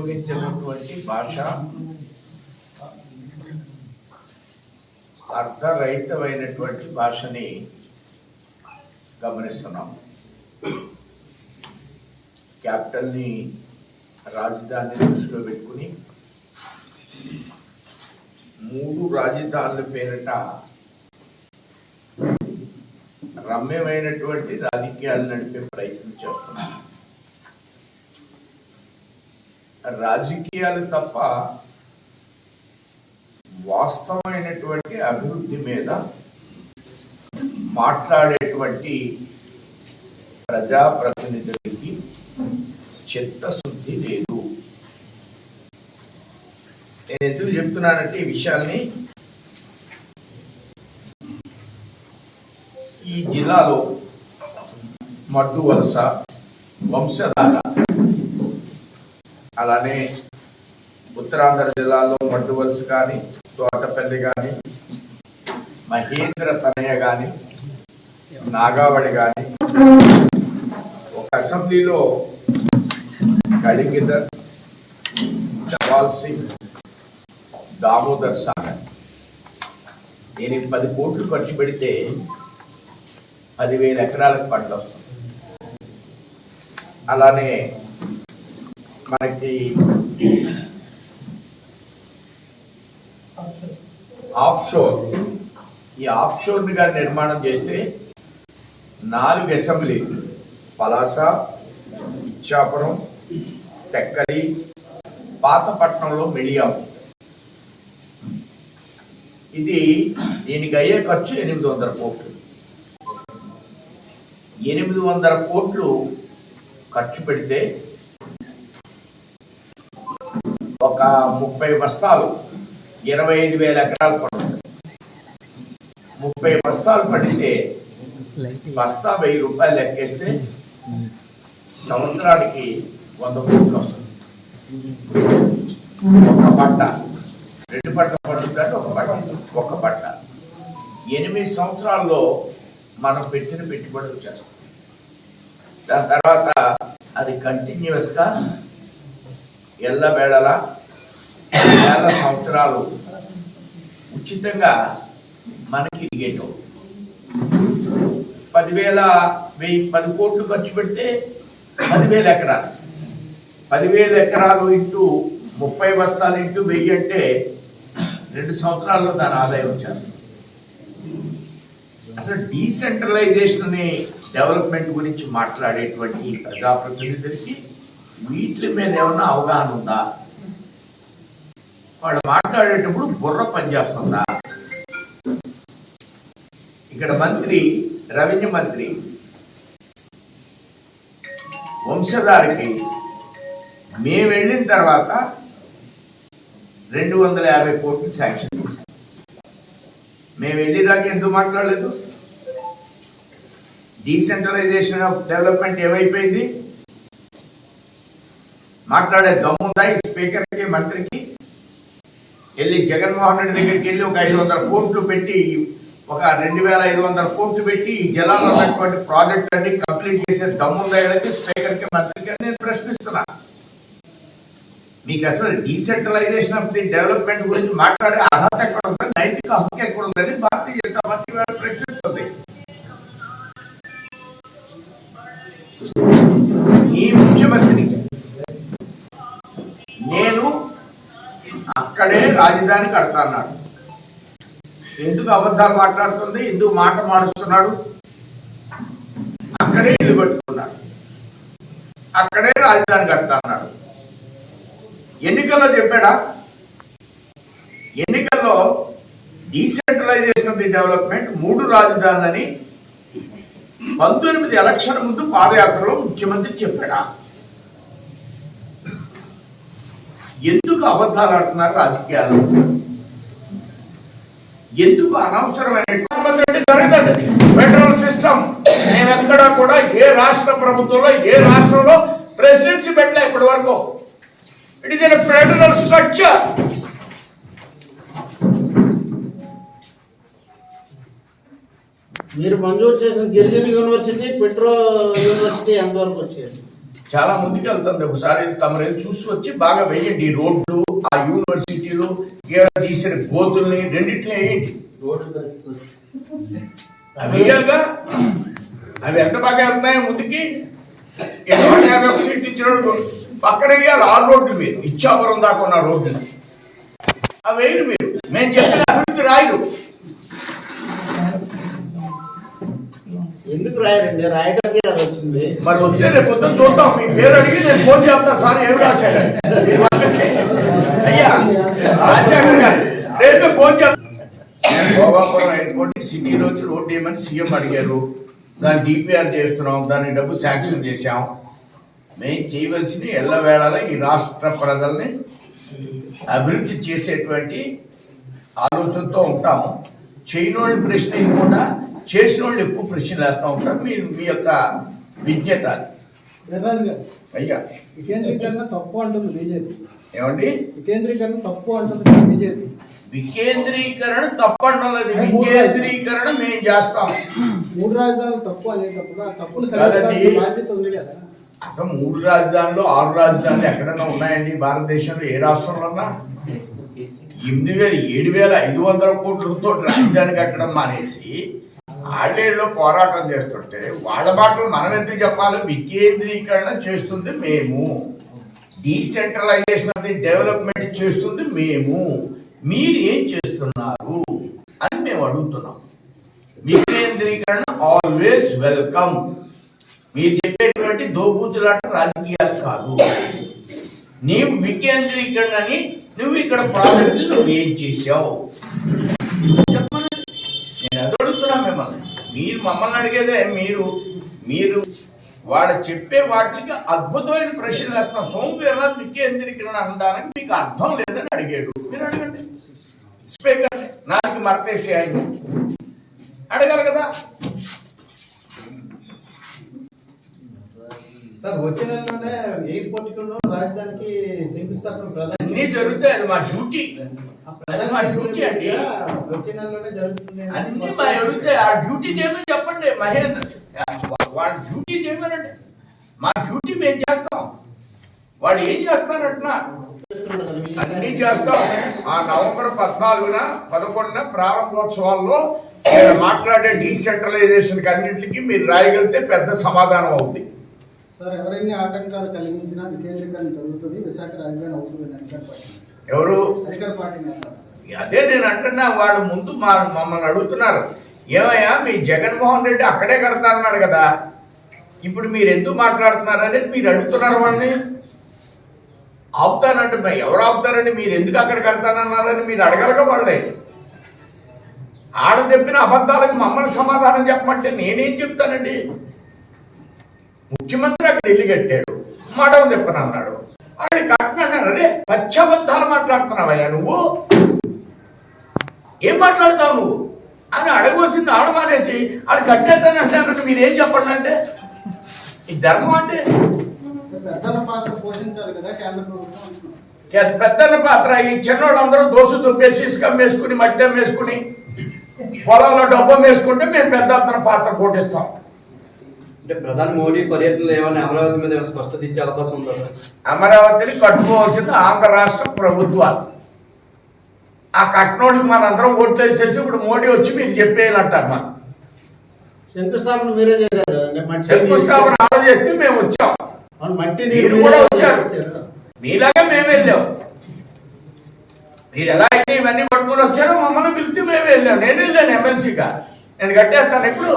ఉపయోగించినటువంటి భాష అర్థరహితమైనటువంటి భాషని గమనిస్తున్నాం. క్యాపిటల్ని రాజధాని దృష్టిలో పెట్టుకుని మూడు రాజధానుల పేరిట రమ్యమైనటువంటి రాజకీయాలు నడిపే ప్రయత్నం చేస్తున్నాం. రాజకీయాలు తప్ప వాస్తవమైనటువంటి అభివృద్ధి మీద మాట్లాడేటువంటి ప్రజాప్రతినిధులకి చిత్తశుద్ధి లేదు. నేను ఎందుకు చెప్తున్నానంటే ఈ విషయాల్ని ఈ జిల్లాలో మడ్డు వలస వంశధార అలానే ఉత్తరాంధ్ర జిల్లాలో మడ్డు కానీ తోటపల్లి కానీ మహేంద్ర తనయ కానీ నాగావళి కానీ ఒక అసెంబ్లీలో కళింగిదర్ జవాల్ సింగ్ దామోదర్ సాగర్. నేను పది కోట్లు ఖర్చు పెడితే పదివేల ఎకరాలకు పంట వస్తుంది. అలానే మనకి ఆఫ్షోర్ ఈ ఆఫ్ కానీ నిర్మాణం చేస్తే నాలుగు అసెంబ్లీ పలాస ఇచ్చాపురం టెక్కలి పాతపట్నంలో మిడియం. ఇది దీనికి అయ్యే ఖర్చు ఎనిమిది వందల కోట్లు. ఎనిమిది వందల కోట్లు ఖర్చు పెడితే ఒక ముప్పై బస్తాలు ఇరవై ఐదు వేల ఎకరాలు పడుతుంది. ముప్పై బస్తాలు పడితే బస్తా వెయ్యి రూపాయలు లెక్కేస్తే సంవత్సరానికి వంద కోట్లు వస్తుంది. ఒక పట్ట రెండు పట్ట పడుతుందంటే ఒక పట్ట ఒక పట్ట. ఎనిమిది సంవత్సరాల్లో మనం పెట్టిన పెట్టుబడులు వచ్చేస్తాం దాని తర్వాత అది కంటిన్యూస్గా ఎల్లవేళలా వేల సంవత్సరాలు ఉచితంగా మనకి ఇరిగేట్ పదివేల వెయ్యి పది కోట్లు ఖర్చు పెడితే పదివేల ఎకరాలు. పదివేల ఎకరాలు ఇంటూ ముప్పై బస్తాలు ఇంటూ వెయ్యి అంటే రెండు సంవత్సరాల్లో దాని ఆదాయం వచ్చారు అసలు డీసెంట్రలైజేషన్ డెవలప్మెంట్ గురించి మాట్లాడేటువంటి ప్రజాప్రతినిధులకి వీటి మీద ఏమైనా అవగాహన ఉందా? వాళ్ళు మాట్లాడేటప్పుడు బుర్ర పనిచేస్తుందా? ఇక్కడ మంత్రి రెవెన్యూ మంత్రి వంశధారికి మేము వెళ్ళిన తర్వాత రెండు వందల యాభై కోట్లు శాంక్షన్ చేశాం. మేము వెళ్ళేదాకా ఎందుకు మాట్లాడలేదు? డీసెంట్రలైజేషన్ ఆఫ్ డెవలప్మెంట్ ఏమైపోయింది? మాట్లాడే దమ్ముందా ఈ స్పీకర్కి మంత్రికి? వెళ్ళి జగన్మోహన్ రెడ్డి దగ్గరికి వెళ్ళి ఒక ఐదు వందల కోట్లు పెట్టి ఒక రెండు వేల ఐదు వందల కోట్లు పెట్టి ఈ జలాలు ఉన్నటువంటి ప్రాజెక్ట్ అన్ని కంప్లీట్ చేసే దమ్ముందని స్పీకర్కి మంత్రికి నేను ప్రశ్నిస్తున్నా. మీకు అసలు డీసెంట్రలైజేషన్ ఆఫ్ ది డెవలప్మెంట్ గురించి మాట్లాడే అర్హత ఎక్కడ ఉందని నైతిక హక్కు ఎక్కడ ఉందని భారతీయ జనతా పార్టీ ప్రశ్నిస్తుంది. ఈ ముఖ్యమంత్రి అక్కడే రాజధాని కడతాన్నాడు. ఎందుకు అబద్ధాలు మాట్లాడుతుంది? ఎందుకు మాట మాడుస్తున్నాడు అక్కడే ఇల్లు కట్టుకున్నాడు. అక్కడే రాజధాని కడతాన్నాడు. ఎన్నికల్లో చెప్పాడా? ఎన్నికల్లో డీసెంట్రలైజేషన్ ఆఫ్ ది డెవలప్మెంట్ మూడు రాజధానులని పంతొమ్మిది ఎలక్షన్ ముందు పాదయాత్రలో ముఖ్యమంత్రి చెప్పాడా? ఎందుకు అబద్ధాలు ఆడుతున్నారు రాజకీయాలు ఎందుకు అనవసరమైన జరగదండి ఫెడరల్ సిస్టమ్ నేను ఎక్కడా కూడా ఏ రాష్ట్ర ప్రభుత్వంలో ఏ రాష్ట్రంలో ప్రెసిడెన్సీ పెట్టలే ఇప్పటి వరకు it is an federal structure మీరు మంజూరు చేసిన గిరిజన యూనివర్సిటీ పెట్రో యూనివర్సిటీ ఎంతవరకు వచ్చేది? చాలా ముందుకు వెళ్తుంది ఒకసారి తమరేం చూసి వచ్చి బాగా వేయండి ఈ రోడ్లు ఆ యూనివర్సిటీలు ఈడ తీసిన గోతుల్ని రెండిట్లే వేయండి అవి అవి ఎంత బాగా వెళ్తున్నాయో ముందుకి? యాభై ఒక సీట్ ఇచ్చినట్టు పక్కన వేయాలి ఆరు రోడ్లు మీరు ఇచ్చాపురం దాకా ఉన్న రోడ్లు అవి వేయరు మీరు. మేము చెప్పిన అభివృద్ధి రాయరు ఎందుకు రాయరండి రాయడానికి అది వచ్చింది. మరి వస్తే రేపు పొద్దున్న చూద్దాం. మీ పేరు అడిగి నేను ఫోన్ చేస్తా. సార్ ఏమి రాశాడు అయ్యా రాజశేఖర్ గారు రేపు ఫోన్ చేస్తా. నేను భోగాపురం ఎయిర్పోర్ట్ సిటీలోంచి రోడ్డు ఏమని సీఎం అడిగారు. దాన్ని డిపిఆర్ చేస్తున్నాం. దానికి డబ్బు శాంక్షన్ చేశాం. మేము చేయవలసిన ఎల్లవేళలా ఈ రాష్ట్ర ప్రజల్ని అభివృద్ధి చేసేటువంటి ఆలోచనతో ఉంటాము. చేయనోళ్ళని ప్రశ్న ఇవ్వకుండా చేసిన వాళ్ళు ఎక్కువ ప్రశ్నలు వేస్తూ ఉంటారు. మీ మీ యొక్క విజ్ఞత అయ్యా. వికేంద్రీకరణ తప్పు అంటుంది బీజేపీ. ఏమండి? వికేంద్రీకరణ తప్పు అంటుంది బీజేపీ. వికేంద్రీకరణ తప్పండి వికేంద్రీకరణ మేము చేస్తాం. మూడు రాజధానులు తప్పు అనేటప్పుడు ఆ బాధ్యత ఉంది కదా. అసలు మూడు రాజధానులు ఆరు రాజధానులు ఎక్కడన్నా ఉన్నాయండి భారతదేశంలో? ఏ రాష్ట్రంలో ఉన్నా? ఎనిమిది వేల ఏడు వేల ఐదు వందల కోట్లతో రాజధాని కట్టడం మానేసి ఆళ్ళేళ్ళలో పోరాటం చేస్తుంటే వాళ్ళ మాటలు మనం ఎందుకు చెప్పాలి? వికేంద్రీకరణ చేస్తుంది మేము. డీసెంట్రలైజేషన్ అది డెవలప్మెంట్ చేస్తుంది మేము. మీరు ఏం చేస్తున్నారు అని మేము అడుగుతున్నాం. వికేంద్రీకరణ ఆల్వేస్ వెల్కమ్ మీరు చెప్పేటువంటి దోబూచులాట రాజకీయాలు కాదు. నీవు వికేంద్రీకరణని నువ్వు ఇక్కడ ప్రాజెక్టులు నువ్వు ఏం చేసావు మీరు మమ్మల్ని అడిగేదే మీరు మీరు వాడు చెప్పే వాటికి అద్భుతమైన ప్రశ్నలు వేస్తున్నాం సోమవీరలా వికేంద్రీకరణ అనడానికి మీకు అర్థం లేదని అడిగాడు. మీరు అడగండి. స్పీకర్ నాకు మరతేసి ఆయన. అడగాలి కదా? సార్ వచ్చే నెలలోనే ఎయిర్పోర్ట్ రాజధానికి శంకుస్థాపన ప్రధాని అన్నీ జరుగుతాయి. అది మా డ్యూటీ. మా డ్యూటీ అండి. వచ్చే నెలలోనే జరుగుతుంది అని అన్ని మా అడిగితే ఆ డ్యూటీ చెప్పండి మహేంద్ర వాడు డ్యూటీ చేయమనండి. మా డ్యూటీ మేము చేస్తాం. వాడు ఏం చేస్తారంటున్నా అన్ని చేస్తాం. ఆ నవంబర్ పద్నాలుగున పదకొండున ప్రారంభోత్సవాల్లో మాట్లాడే డీసెంట్రలైజేషన్ అన్నింటికి మీరు రాయగలిగితే పెద్ద సమాధానం అవుతుంది సార్ ఎవరైనా ఆటంకాలు కలిగించినా వికేంద్రీకరణ జరుగుతుంది విశాఖ రాజధాని అవుతుంది ఎవరు. అదే నేను అంటున్నా వాడు ముందు మా మమ్మల్ని అడుగుతున్నారు. ఏమయ్యా మీ జగన్మోహన్ రెడ్డి అక్కడే కడతారన్నాడు కదా. ఇప్పుడు మీరు ఎందుకు మాట్లాడుతున్నారు అనేది మీరు అడుగుతున్నారు వాడిని. ఆపుతానంటే ఎవరు ఆపుతారండి? మీరు ఎందుకు అక్కడ కడతానన్నారని మీరు వాళ్ళే. ఆడ చెప్పిన అబద్ధాలకు మమ్మల్ని సమాధానం చెప్పమంటే నేనేం చెప్తానండి? ముఖ్యమంత్రి అక్కడ ఇల్లు కట్టాడు చెప్పనన్నాడు వాడిని కట్టినాడు అరే పచ్చబద్ధాలు మాట్లాడుతున్నావయ్యా నువ్వు? ఏం మాట్లాడతావు నువ్వు? అని అడగవలసింది ఆడమానేసి ఆడు కట్టేస్తాను అంటే మీరు ఏం చెప్పండి అంటే ఈ ధర్మం అంటే? పెద్దల పాత్ర ఈ చిన్నోళ్ళందరూ దోసు దుబ్బేసి ఇసుకం వేసుకుని మద్యం వేసుకుని పొలంలో డబ్బం వేసుకుంటే మేము పెద్ద పాత్ర పోటిస్తాం అంటే ప్రధాని మోడీ పర్యటనలో ఏమైనా అమరావతి మీద స్పష్టత ఇచ్చే అవకాశం ఉందా? అమరావతిని కట్టుకోవాల్సింది ఆంధ్ర రాష్ట్ర ప్రభుత్వాలు. ఆ కట్నోడికి మనందరం ఓట్లు వేసేసి ఇప్పుడు మోడీ వచ్చి మీకు చెప్పేయాలంటారు మా శంకుస్థాపన మీరే చేశారు కదండి. శంకుస్థాపన చేస్తే మేము వచ్చాం. మట్టి మీరు నీరు కూడా మీరే వచ్చారు. వచ్చారు. మీలాగా మేము వెళ్ళాం. మీరు ఎలా అయితే ఇవన్నీ పట్టుకుని వచ్చారో మమ్మల్ని పిలిచి మేము వెళ్ళాం. నేను వెళ్ళాను ఎమ్మెల్సీగా. నేను కట్టేస్తాను. ఇప్పుడు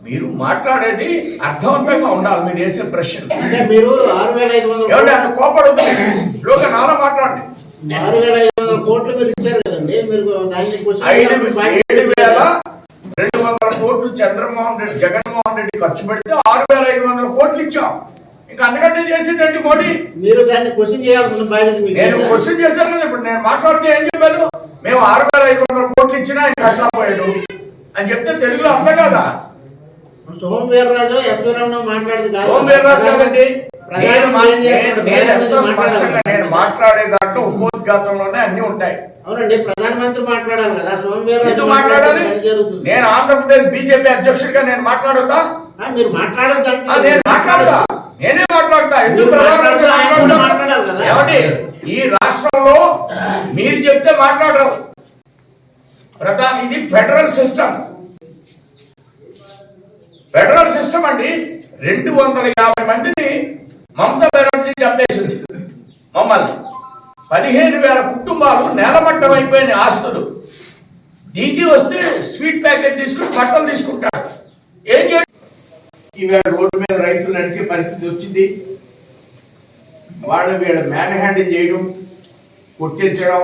మీరు మాట్లాడేది అర్థవంతంగా ఉండాలి మీరు వేసే ప్రశ్నలు అంటే మీరు ఆరు వేల ఐదు వందల ఏమంటే అంత నాలో మాట్లాడండి. ఆరు వేల ఐదు వందల కోట్లు మీరు ఇచ్చారు కదండి మీరు దాన్ని ఏడు వేల? రెండు వందల కోట్లు చంద్రమోహన్ రెడ్డి జగన్మోహన్ రెడ్డి ఖర్చు పెడితే ఆరు వేల ఐదు వందల కోట్లు ఇచ్చాం. ఇంకా అంతకంటే చేసిందండి మోడీ? మీరు దాన్ని క్వశ్చన్ చేయాల్సిన బాధ్యత నేను? క్వశ్చన్ చేశాను కదా ఇప్పుడు నేను మాట్లాడితే ఏం చెప్పాను? మేము ఆరు వేల ఐదు వందల కోట్లు ఇచ్చినా ఆయన కట్టలేకపోయాడు అని చెప్తే తెలుగులో అర్థం కదా? సోమ వీర్రాజు యశ్వరరావు మాట్లాడేది వీర్రాజు నేను మాట్లాడే దాంట్లో ఉపోద్ఘాతంలోనే అన్ని ఉంటాయి. అవునండి ప్రధానమంత్రి మాట్లాడే మాట్లాడాలి కదా. సోమవారం మాట్లాడాలి? నేను ఆంధ్రప్రదేశ్ బీజేపీ అధ్యక్షుడిగా నేను మాట్లాడుతా మీరు మాట్లాడొద్దంటే ఆ, నేను మాట్లాడతా నేనే మాట్లాడతా. ఎందుకు ప్రధానమంత్రి? మాట్లాడాలి కదా. ఈ రాష్ట్రంలో మీరు చెప్తే మాట్లాడరు. ప్రధాన ఇది ఫెడరల్ సిస్టమ్. ఫెడరల్ సిస్టమ్ అండి రెండు వందల యాభై మందిని మమతా బెనర్జీ చంపేసింది. మమ్మల్ని. పదిహేను వేల కుటుంబాలు నేలమట్టం అయిపోయిన ఆస్తులు. డీజీ వస్తే స్వీట్ ప్యాకెట్ తీసుకుని బట్టలు తీసుకుంటాడు ఏం చేయాలి? ఈవేళ రోడ్డు మీద రైతులు నడిచే పరిస్థితి వచ్చింది. వాళ్ళు వీళ్ళ మ్యాన్ హ్యాండిల్ చేయడం కొట్టించడం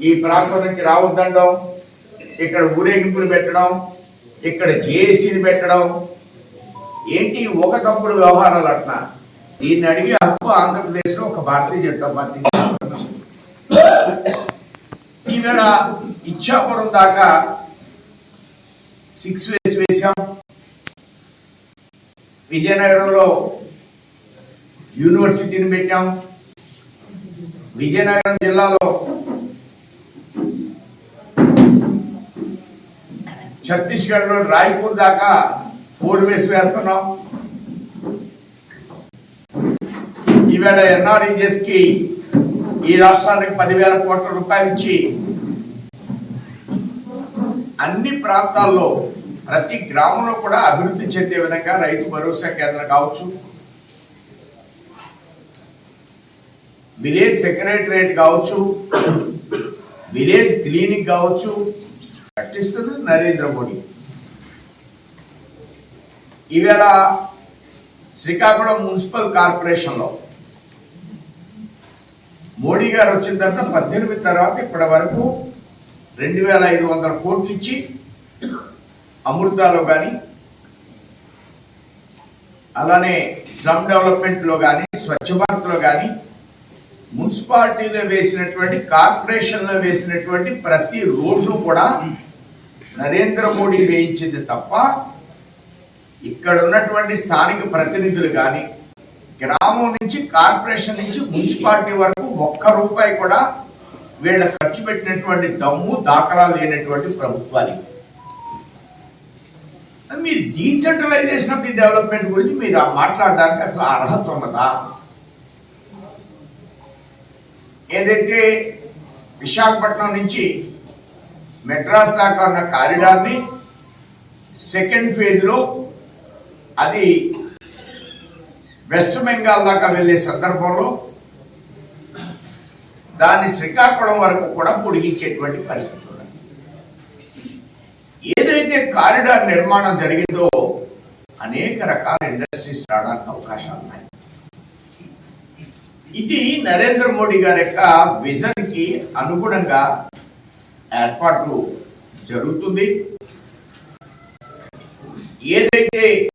ఈ ప్రాంతం నుంచి రావద్దండం ఇక్కడ ఊరేగింపులు పెట్టడం ఇక్కడ జేఏసీని పెట్టడం. ఏంటి ఒక తప్పుడు వ్యవహారాలు అట్లా దీన్ని అడిగి హక్కు ఆంధ్రప్రదేశ్లో ఒక భారతీయ జనతా పార్టీ ఈవేళ ఇచ్చాపురం దాకా సిక్స్ వేస్ వేసాం విజయనగరంలో యూనివర్సిటీని పెట్టాం. విజయనగరం జిల్లాలో ఛత్తీస్గఢ్లో రాయ్పూర్ దాకా ఫోర్ వేస్ వేస్తున్నాం. ఈవేళ ఎన్ఆర్ఈజెస్కి ఈ రాష్ట్రానికి పదివేల కోట్ల రూపాయలు ఇచ్చి అన్ని ప్రాంతాల్లో ప్రతి గ్రామంలో కూడా అభివృద్ధి చెందే విధంగా రైతు భరోసా కేంద్రం కావచ్చు. విలేజ్ సెక్రటరేట్ కావచ్చు విలేజ్ క్లినిక్ కావచ్చు ప్రకటిస్తుంది నరేంద్ర మోడీ. ఈవేళ శ్రీకాకుళం మున్సిపల్ కార్పొరేషన్లో మోడీ గారు వచ్చిన తర్వాత పద్దెనిమిది తర్వాత ఇప్పటి వరకు రెండు వేల ఐదు వందల కోట్లు ఇచ్చి అమృతాలో కానీ అలానే స్లమ్ డెవలప్మెంట్లో కానీ స్వచ్ఛ భారత్లో కానీ మున్సిపాలిటీలో వేసినటువంటి కార్పొరేషన్లో వేసినటువంటి ప్రతి రోడ్డు కూడా నరేంద్ర మోడీ వేయించింది తప్ప ఇక్కడ ఉన్నటువంటి స్థానిక ప్రతినిధులు కానీ గ్రామం నుంచి కార్పొరేషన్ నుంచి మున్సిపాలిటీ వరకు ఒక్క రూపాయి కూడా వీళ్ళ ఖర్చు పెట్టినటువంటి దమ్ము దాఖలాలు లేనటువంటి ప్రభుత్వాలు. మీరు డీసెంట్రలైజేషన్ ఆఫ్ ది డెవలప్మెంట్ గురించి మీరు మాట్లాడడానికి అసలు అర్హత ఉన్నదా? ఏదైతే విశాఖపట్నం నుంచి మెడ్రాస్ దాకా ఉన్న కారిడార్ని సెకండ్ ఫేజ్లో అది వెస్ట్ బెంగాల్ దాకా వెళ్ళే సందర్భంలో దాన్ని శ్రీకాకుళం వరకు కూడా పొడిగించేటువంటి పరిస్థితి ఉన్నది. ఏదైతే కారిడార్ నిర్మాణం జరిగిందో అనేక రకాల ఇండస్ట్రీస్ రావడానికి అవకాశాలు ఉన్నాయి. ఇది నరేంద్ర మోడీ గారి యొక్క విజన్కి అనుగుణంగా ఏర్పాట్లు జరుగుతుంది. ఏదైతే